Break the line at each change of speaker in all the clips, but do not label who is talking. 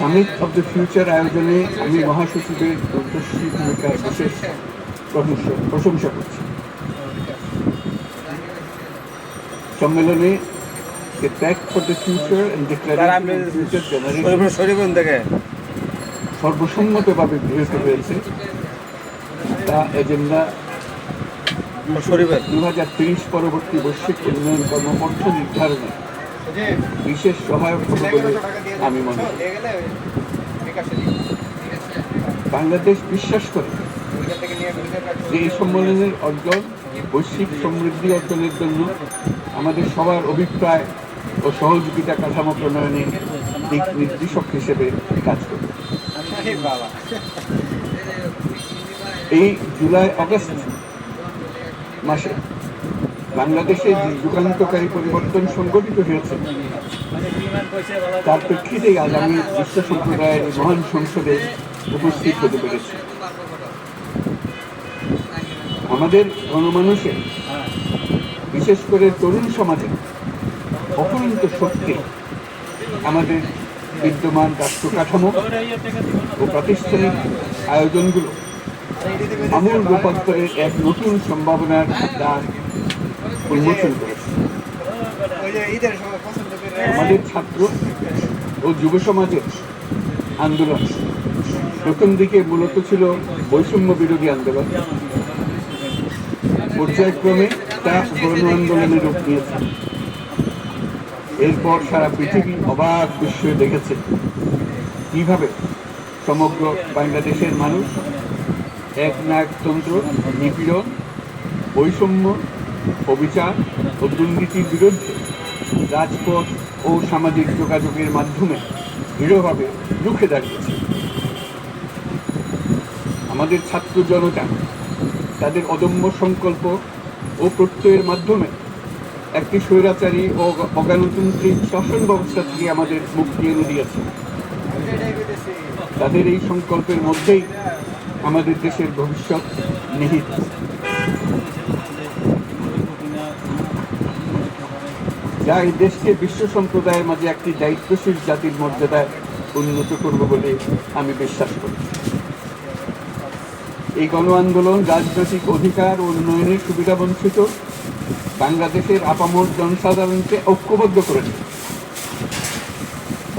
Summit of the future আয়োজনে আমি মহাসচিবের দূরদর্শী ভূমিকার বিশেষ প্রশংসা প্রশংসা করছি। সম্মেলনে সর্বসম্মতভাবে গৃহীত হয়েছে। তা এজেন্ডা দু হাজার তিরিশ পরবর্তী বৈশ্বিক উন্নয়ন কর্মপন্থা নির্ধারণে বিশেষ সহায়ক হবে বলে আমি মনে করি? বাংলাদেশ বিশ্বাস করে যে এই সম্মেলনের অর্জন, বৈশ্বিক সমৃদ্ধি অর্জনের জন্য আমাদের সবার অভিপ্রায় ও সহযোগিতা কাঠামো প্রণয়নে দিক নির্দেশক হিসেবে কাজ করবে এই জুলাই আগস্ট মাসে বাংলাদেশে যুগান্তকারী পরিবর্তন সংগঠিত হয়েছে, তার প্রেক্ষিতেই আজ আমি বিশ্ব সম্প্রদায়ের মহান সংসদে উপস্থিত হতে পেরেছি। আমাদের গণমানুষের বিশেষ করে তরুণ সমাজে অপরন্ত শক্তি, আমাদের বিদ্যমান রাষ্ট্র কাঠামো ও প্রাতিষ্ঠানিক আয়োজনগুলো আমূল রূপান্তরের এক নতুন সম্ভাবনার দ্বার উন্মোচন করেছে আমাদের ছাত্র ও যুব সমাজের আন্দোলন। প্রথম দিকে মূলত ছিল বৈষম্য বিরোধী আন্দোলন। পর্যায়ক্রমে তা গণ আন্দোলনে রূপ নিয়েছে। এরপর সারা পৃথিবী অবাক বিস্ময়ে দেখেছে কীভাবে সমগ্র বাংলাদেশের মানুষ, এক নায়কতন্ত্র নিপীড়ন, বৈষম্য অবিচার ও দুর্নীতির বিরুদ্ধে রাজপথ ও সামাজিক যোগাযোগের মাধ্যমে দৃঢ়ভাবে রুখে দাঁড়িয়েছে। আমাদের ছাত্র জনতা তাদের অদম্য সংকল্প ও প্রত্যয়ের মাধ্যমে একটি স্বৈরাচারী ও অগণতান্ত্রিক শাসন ব্যবস্থা থেকে আমাদের মুক্তি এনে দিয়েছে। তাদের এই সংকল্পের মধ্যেই আমাদের দেশের ভবিষ্যৎ নিহিত। যা এই দেশকে বিশ্ব সম্প্রদায়ের মাঝে একটি দায়িত্বশীল জাতির মর্যাদায় উন্নত করব বলে আমি বিশ্বাস করি। এই গণ আন্দোলন রাজনৈতিক অধিকার ও উন্নয়নের সুবিধা বঞ্চিত, বাংলাদেশের আপামর জনসাধারণকে ঐক্যবদ্ধ করেছে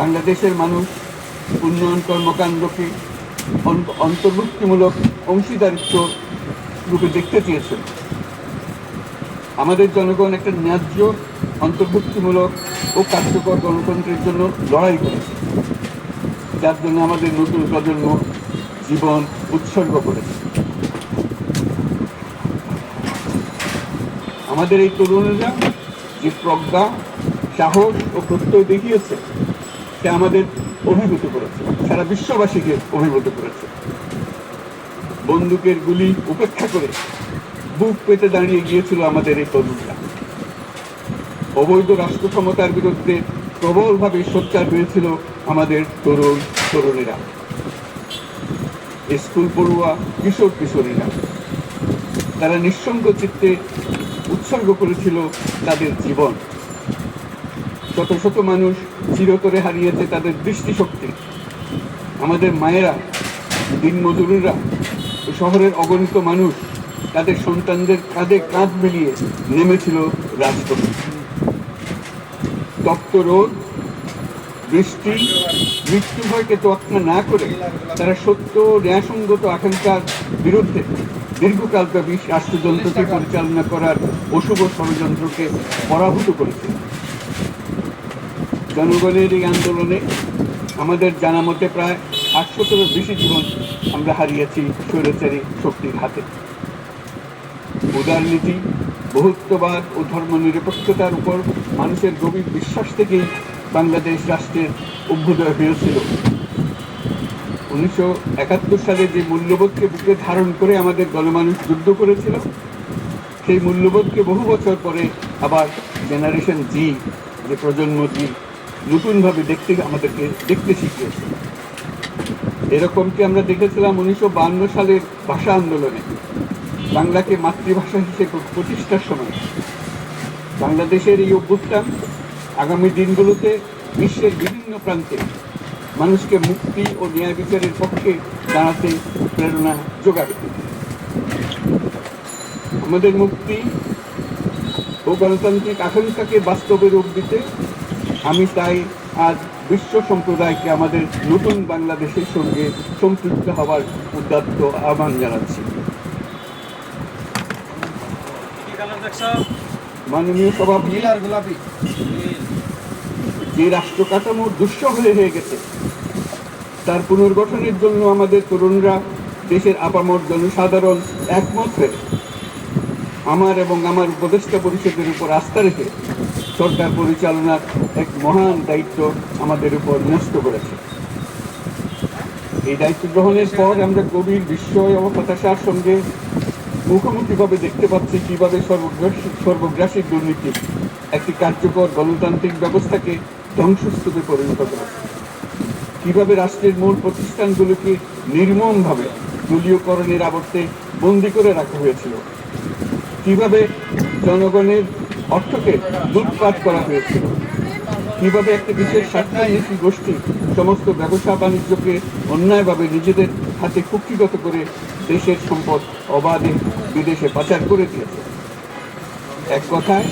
বাংলাদেশের মানুষ উন্নয়ন কর্মকাণ্ডকে অন্তর্ভুক্তিমূলক অংশীদারিত্ব রূপে দেখতে চেয়েছেন। আমাদের জনগণ একটা ন্যায্য অন্তর্ভুক্তিমূলক ও কার্যকর গণতন্ত্রের জন্য লড়াই করেছে। যার জন্য আমাদের নতুন প্রজন্ম জীবন উৎসর্গ করেছে। আমাদের এই তরুণেরা যে প্রজ্ঞা, সাহস ও প্রত্যয় দেখিয়েছে, সে আমাদের অভিভূত করেছে। সারা বিশ্ববাসীকে অভিভূত করেছে। বন্দুকের গুলি উপেক্ষা করে বুক পেতে দাঁড়িয়ে গিয়েছিল আমাদের এই তরুণরা। অবৈধ রাষ্ট্র ক্ষমতার বিরুদ্ধে প্রবলভাবে সোচ্চার হয়েছিল আমাদের তরুণ তরুণীরা। স্কুল পড়ুয়া কিশোর কিশোরীরা। তারা নিঃসঙ্গ চিত্তে উৎসর্গ করেছিল তাদের জীবন। শত শত মানুষ চিরতরে হারিয়েছে তাদের দৃষ্টিশক্তি। আমাদের মায়েরা, দিনমজুরিরা শহরের অগণিত মানুষ তাদের সন্তানদের কাঁধে কাঁধ মিলিয়ে নেমেছিল রাজপথে। তপ্ত রোদ দৃষ্টি মৃত্যু ভয়কে তোয়াক্কা না করে তারা সত্য ন্যায়সঙ্গত আকাঙ্ক্ষার বিরুদ্ধে দীর্ঘকালব্যাপী রাষ্ট্রযন্ত্রকে পরিচালনা করার অশুভ ষড়যন্ত্রকে পরাভূত করেছে। জনগণের এই আন্দোলনে আমাদের জানা মতে প্রায় আটশোতেরও বেশি জীবন আমরা হারিয়েছি স্বৈরাচারী শক্তির হাতে। উদারনীতি বহুত্ববাদ ও ধর্মনিরপেক্ষতার উপর মানুষের গভীর বিশ্বাস থেকেই বাংলাদেশ রাষ্ট্রের অভ্যুদয় হয়েছিল। উনিশশো একাত্তর সালে যে মূল্যবোধকে বুকে ধারণ করে আমাদের গণমানুষ যুদ্ধ করেছিল, সেই মূল্যবোধকে বহু বছর পরে আবার জেনারেশন জি যে প্রজন্মটি নতুনভাবে দেখতে আমাদেরকে দেখতে শিখিয়েছে। এরকমটি আমরা দেখেছিলাম উনিশশো সালের ভাষা আন্দোলনে। বাংলাকে মাতৃভাষা হিসেবে প্রতিষ্ঠার সময় বাংলাদেশের এই অভ্যুত্থান আগামী দিনগুলোতে বিশ্বের বিভিন্ন প্রান্তে মানুষকে মুক্তি ও ন্যায় বিচারের পক্ষে দাঁড়াতে প্রেরণা যোগাবে। আমাদের মুক্তি ও গণতান্ত্রিক আকাঙ্ক্ষাকে বাস্তবে রূপ দিতে আমি তাই আজ বিশ্ব সম্প্রদায়কে আমাদের নতুন বাংলাদেশের সঙ্গে সম্পৃক্ত হওয়ার উদ্যত্ত আহ্বান জানাচ্ছি। মাননীয় সভাপতি
আর গোলাপি।
যে রাষ্ট্র কাঠামো হয়ে গেছে। তার পুনর্গঠনের জন্য আমাদের তরুণরা দেশের আপামর জনসাধারণ একমত হয়ে আমার এবং আমার উপদেষ্টা পরিষদের উপর আস্থা রেখে সরকার পরিচালনার এক মহান দায়িত্ব আমাদের উপর ন্যস্ত করেছে। এই দায়িত্ব গ্রহণের পর আমরা গভীর বিস্ময় ও হতাশার সঙ্গে মুখোমুখিভাবে দেখতে পাচ্ছি কীভাবে সর্বগ্রাসী সর্বগ্রাসী দুর্নীতি একটি কার্যকর গণতান্ত্রিক ব্যবস্থাকে ধ্বংসস্তূপে পরিণত করেছে কীভাবে রাষ্ট্রের মূল প্রতিষ্ঠানগুলোকে নির্মমভাবে দলীয়করণের আবর্তে বন্দি করে রাখা হয়েছিল। কীভাবে জনগণের অর্থকে লুটপাট করা হয়েছিল। কীভাবে একটা বিশেষ স্বার্থান্বেষী গোষ্ঠী সমস্ত ব্যবসা বাণিজ্যকে অন্যায়ভাবে নিজেদের হাতে কুক্ষিগত করে দেশের সম্পদ অবাধে বিদেশে পাচার করে দিয়েছে। এক কথায়,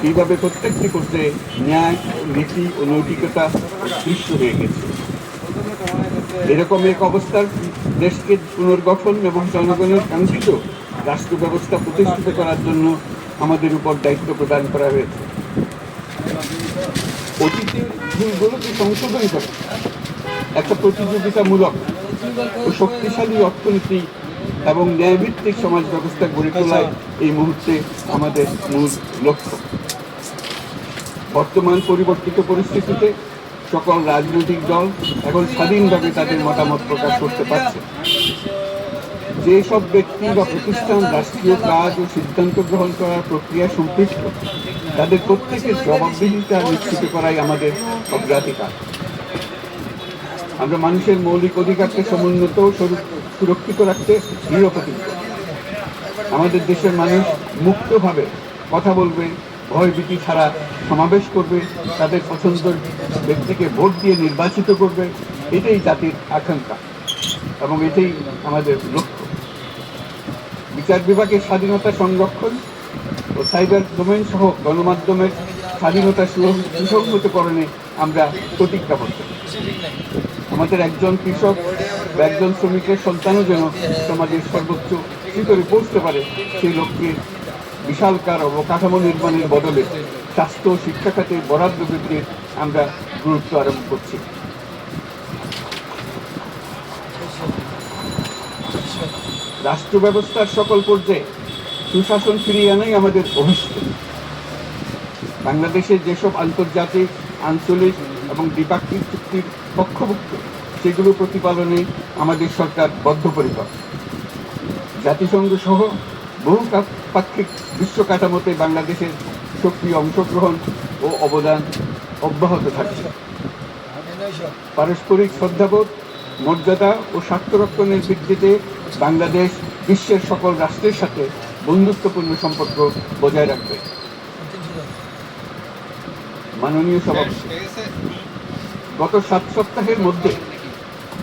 কীভাবে প্রত্যেকটি ক্ষেত্রে ন্যায়, নীতি ও নৈতিকতা দৃশ্য হয়ে গেছে। এরকম এক অবস্থার দেশকে পুনর্গঠন এবং জনগণের কাঙ্ক্ষিত রাষ্ট্র ব্যবস্থা প্রতিষ্ঠিত করার জন্য আমাদের উপর দায়িত্ব প্রদান করা হয়েছে। অতীতের ভুলগুলোকে সংশোধন করে একটা প্রতিযোগিতামূলক শক্তিশালী অর্থনীতি এবং ন্যায়ভিত্তিক সমাজ ব্যবস্থা গড়ে তোলায় এই মুহূর্তে আমাদের মূল লক্ষ্য। বর্তমান পরিবর্তিত পরিস্থিতিতে সকল রাজনৈতিক দল এখন স্বাধীনভাবে তাদের মতামত প্রকাশ করতে পারছে। যেসব ব্যক্তি বা প্রতিষ্ঠান রাষ্ট্রীয় কাজ ও সিদ্ধান্ত গ্রহণ করার প্রক্রিয়া সম্পৃক্ত, তাদের প্রত্যেকের জবাবদিহিতা নিশ্চিত করাই আমাদের অগ্রাধিকার। আমরা মানুষের মৌলিক অধিকারকে সমুন্নত সুরক্ষিত রাখতে দৃঢ় আমাদের দেশের মানুষ মুক্তভাবে কথা বলবে ভয়ভীতি ছাড়া সমাবেশ করবে, তাদের পছন্দের ব্যক্তিকে ভোট দিয়ে নির্বাচিত করবে, এটাই জাতির আকাঙ্ক্ষা এবং এটাই আমাদের লক্ষ্য। বিচার বিভাগের স্বাধীনতা সংরক্ষণ ও সাইবার ডোমেন সহ গণমাধ্যমের স্বাধীনতা সুসং- সুসংহতকরণে আমরা প্রতিজ্ঞাবদ্ধ। আমাদের একজন কৃষক বা একজন শ্রমিকের সন্তানও যেন সমাজের সর্বোচ্চ শিখরে পৌঁছতে পারে, সেই লক্ষ্যে বিশালকার অবকাঠামো নির্মাণের বদলে স্বাস্থ্য ও শিক্ষা খাতে বরাদ্দ বৃদ্ধির আমরা গুরুত্ব আরম্ভ করছি। রাষ্ট্র ব্যবস্থার সকল পর্যায়ে সুশাসন ফিরিয়ে আনাই আমাদের অভিষ্ট বাংলাদেশের যেসব আন্তর্জাতিক, আঞ্চলিক এবং দ্বিপাক্ষিক চুক্তির পক্ষভুক্ত। সেগুলো প্রতিপালনে আমাদের সরকার বদ্ধপরিকর। জাতিসংঘ সহ বহু পাক্ষিক বিশ্ব কাঠামোতে বাংলাদেশের সক্রিয় অংশগ্রহণ ও অবদান অব্যাহত থাকছে। পারস্পরিক শ্রদ্ধাবোধ, মর্যাদা ও স্বার্থরক্ষণের ভিত্তিতে বাংলাদেশ বিশ্বের সকল রাষ্ট্রের সাথে বন্ধুত্বপূর্ণ সম্পর্ক বজায় রাখবে। মাননীয় সভাপতি। গত সাত সপ্তাহের মধ্যে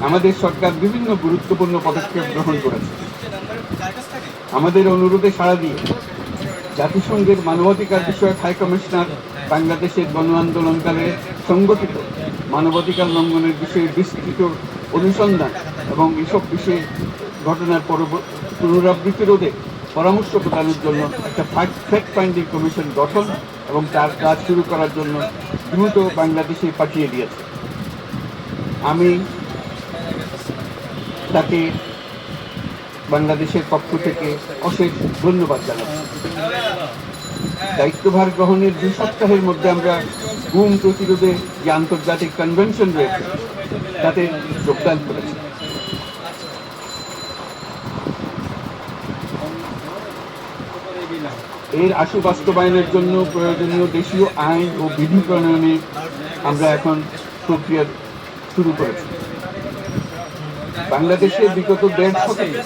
আমাদের সরকার বিভিন্ন গুরুত্বপূর্ণ পদক্ষেপ গ্রহণ করেছে। আমাদের অনুরোধে সাড়া দিয়ে জাতিসংঘের মানবাধিকার বিষয়ক হাই কমিশনার বাংলাদেশের গণ আন্দোলনকালে সংগঠিত মানবাধিকার লঙ্ঘনের বিষয়ে বিস্তৃত অনুসন্ধান এবং এসব বিষয়ে ঘটনার পুনরাবৃত্তি রোধে পরামর্শ প্রদানের জন্য একটা ফ্যাক্ট ফাইন্ডিং কমিশন গঠন এবং তার কাজ শুরু করার জন্য দ্রুত বাংলাদেশে পাঠিয়ে দিয়েছে। আমি তাকে বাংলাদেশের পক্ষ থেকে অশেষ ধন্যবাদ জানাচ্ছি। দায়িত্বভার গ্রহণের দুই সপ্তাহের মধ্যে আমরা গুম প্রতিরোধে যে আন্তর্জাতিক কনভেনশন রয়েছে, তাতে যোগদান করেছি। এর আশু বাস্তবায়নের জন্য প্রয়োজনীয় দেশীয় আইন ও বিধি প্রণয়নে আমরা এখন প্রক্রিয়া শুরু করেছি। বাংলাদেশে বিগত দেড় শতকে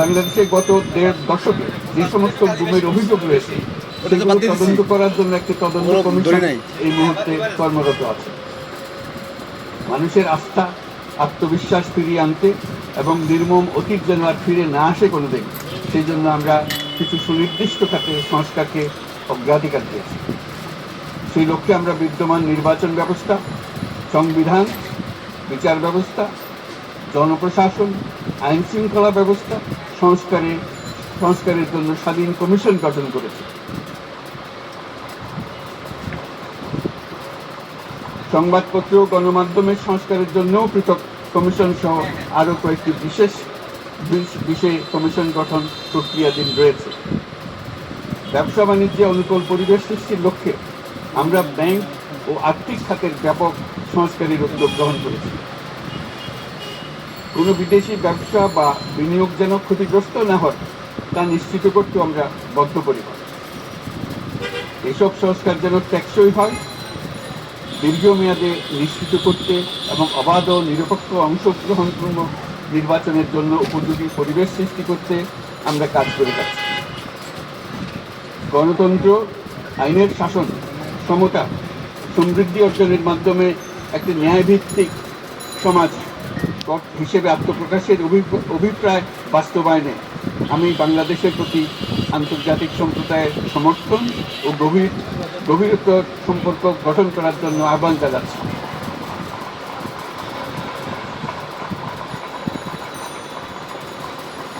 বাংলাদেশে গত দেড় দশকে যে সমস্ত গুমের অভিযোগ রয়েছে তদন্ত করার জন্য একটি তদন্ত কমিশন এই মুহূর্তে কর্মরত আছে। মানুষের আস্থা আত্মবিশ্বাস ফিরিয়ে আনতে এবং নির্মম অতীত যেন আর ফিরে না আসে কোনোদিন সেই জন্য আমরা কিছু সুনির্দিষ্ট খাতে সংস্কারকে অগ্রাধিকার দিয়েছি। সেই লক্ষ্যে আমরা বিদ্যমান নির্বাচন ব্যবস্থা সংবিধান, বিচার ব্যবস্থা, জনপ্রশাসন, আইন শৃঙ্খলা ব্যবস্থা, সংস্কারে, সংস্কারের জন্য স্বাধীন কমিশন গঠন করেছে। সংবাদপত্র গণমাধ্যমের সংস্কারের জন্যও পৃথক কমিশন সহ আরও কয়েকটি বিশেষ বিষ- বিষয়ে কমিশন গঠন প্রক্রিয়াধীন রয়েছে। ব্যবসা বাণিজ্যে অনুকূল পরিবেশ সৃষ্টির লক্ষ্যে আমরা ব্যাংক ও আর্থিক খাতের ব্যাপক সংস্কারের উদ্যোগ গ্রহণ করেছে। কোনো বিদেশি ব্যবসা বা বিনিয়োগ যেন ক্ষতিগ্রস্ত না হয়, তা নিশ্চিত করতে আমরা বদ্ধপরিকর। এসব সংস্কার যেন টেকসই হয়, দীর্ঘমেয়াদে নিশ্চিত করতে এবং অবাধ ও নিরপেক্ষ অংশগ্রহণপূর্ণ নির্বাচনের জন্য উপযোগী পরিবেশ সৃষ্টি করতে আমরা কাজ করে যাচ্ছি। গণতন্ত্র, আইনের শাসন, সমতা সমৃদ্ধি অর্জনের মাধ্যমে একটি ন্যায়ভিত্তিক সমাজ হিসেবে আত্মপ্রকাশের অভিপ্রায় বাস্তবায়নে আমি বাংলাদেশের প্রতি আন্তর্জাতিক সম্প্রদায়ের সমর্থন ও গভীর গভীরতর সম্পর্ক গঠন করার জন্য আহ্বান জানাচ্ছি।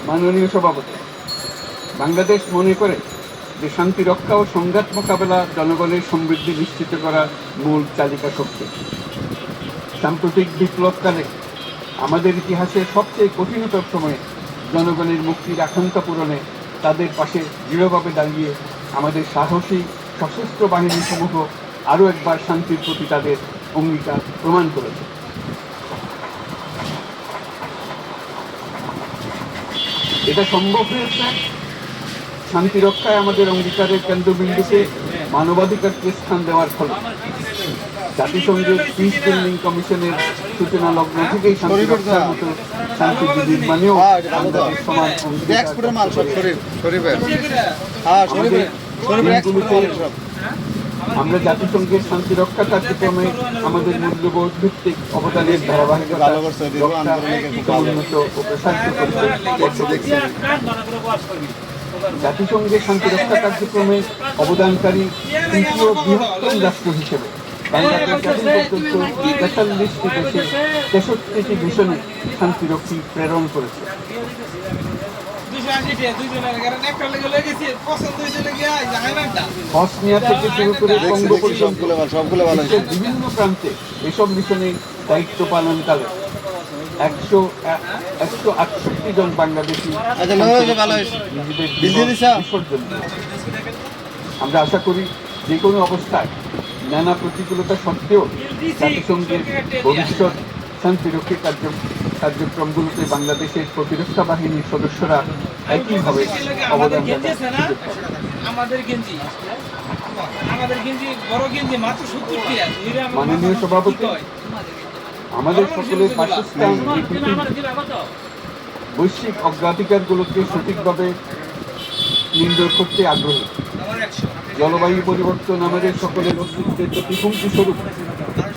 মাননীয় সভাপতি, বাংলাদেশ মনে করে যে শান্তি রক্ষা ও সংঘাত মোকাবেলা জনগণের সমৃদ্ধি নিশ্চিত করা মূল চালিকা শক্তি। সাম্প্রতিক বিপ্লবকালে আমাদের ইতিহাসের সবচেয়ে কঠিনতর সময়ে জনগণের মুক্তির আকাঙ্ক্ষা পূরণে তাদের পাশে দৃঢ়ভাবে দাঁড়িয়ে আমাদের সাহসী, সশস্ত্র বাহিনী সমূহ আরও একবার শান্তির প্রতি তাদের অঙ্গীকার প্রমাণ করেছে। এটা সম্ভব হয়েছে? শান্তি রক্ষায় আমাদের অঙ্গীকারের কেন্দ্রবিন্দুতে মানবাধিকারকে স্থান দেওয়ার ফলে। জাতিসংঘের পিস বিল্ডিং কমিশনের সূচনা লগ্ন থেকেই শান্তি রক্ষার মতো শান্তি নির্মাণেও সমান
মাল সব
আমরা জাতিসংঘের শান্তি রক্ষা কার্যক্রমে আমাদের মূল্যবোধ ভিত্তিক অবদানের ধারাবাহিকতা। উন্নত ও প্রসারিত করতে। জাতিসংঘের শান্তি রক্ষা কার্যক্রমে অবদানকারী তৃতীয় বৃহত্তম রাষ্ট্র হিসেবে বাংলাদেশ এখন পর্যন্ত তেতাল্লিশটি দেশে তেষট্টিটি মিশনে শান্তিরক্ষী প্রেরণ করেছে। বসনিয়া থেকে শুরু করে কঙ্গো পর্যন্ত বিভিন্ন প্রান্তে এসব মিশনে দায়িত্ব পালনকালে একশো একশো আটষট্টি জন বাংলাদেশি
আচ্ছা?
বিসর্জন আমরা আশা করি যে কোনো অবস্থায় নানা প্রতিকূলতা সত্ত্বেও জাতিসংঘের ভবিষ্যৎ শান্তিরক্ষী কার্য কার্যক্রমগুলোতে বাংলাদেশের প্রতিরক্ষা বাহিনীর সদস্যরা একইভাবে অবদান মাননীয় সভাপতি, আমাদের সকলের বাসস্থান বৈশ্বিক অগ্রাধিকারগুলোকে সঠিকভাবে নির্ণয় করতে আগ্রহী। জলবায়ু পরিবর্তন আমাদের সকলের অস্তিত্বের প্রতি স্বরূপ।